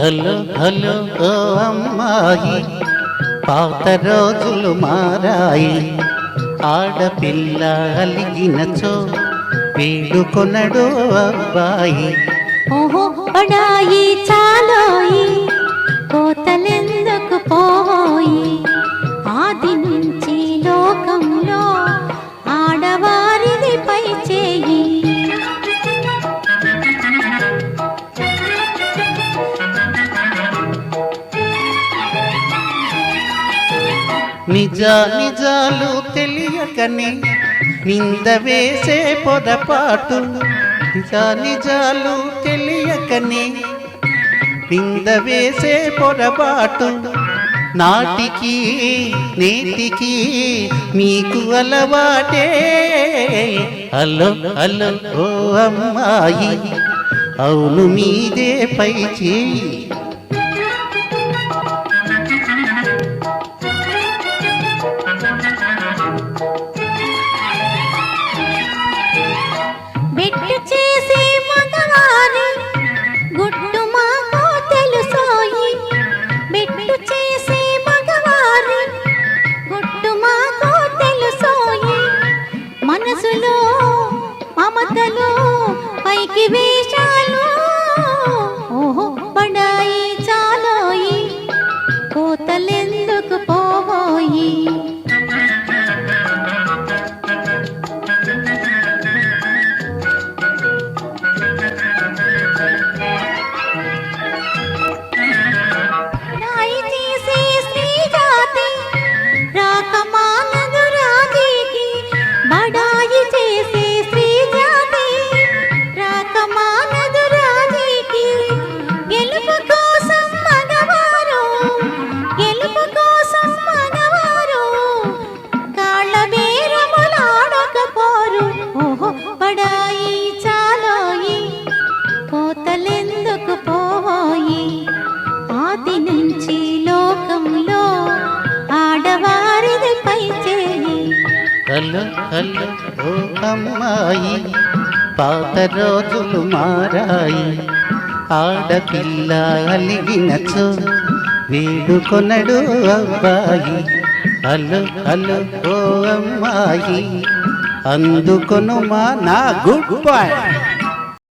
Hello hello ఓ అమ్మాయి పాత రోజులు మారాయి. ఆడపిల్ల అలిగినచో వేడుకొనడు అబ్బాయి. ఓహో పడాయి చాలోయి. నిజ నిజాలు తెలియకనే నింద వేసే పొరపాటు. నిజ నిజాలు తెలియకనే నింద వేసే పొరపాటు. నాటికి నేటికి మీకు అలవాటే. హలో హలో ఓ అమ్మాయి అవును మీదే పై చేయి మనసులో మమతలో పైకి వేషాలు హలో హలో ఓ అమ్మాయి పాత రోజులు మారాయి. ఆడపిల్ల అలిగినచో వేడుకొనడు అబ్బాయి. హలో హలో ఓ అమ్మాయి అందుకొను మా నా గుడ్ బాయ్.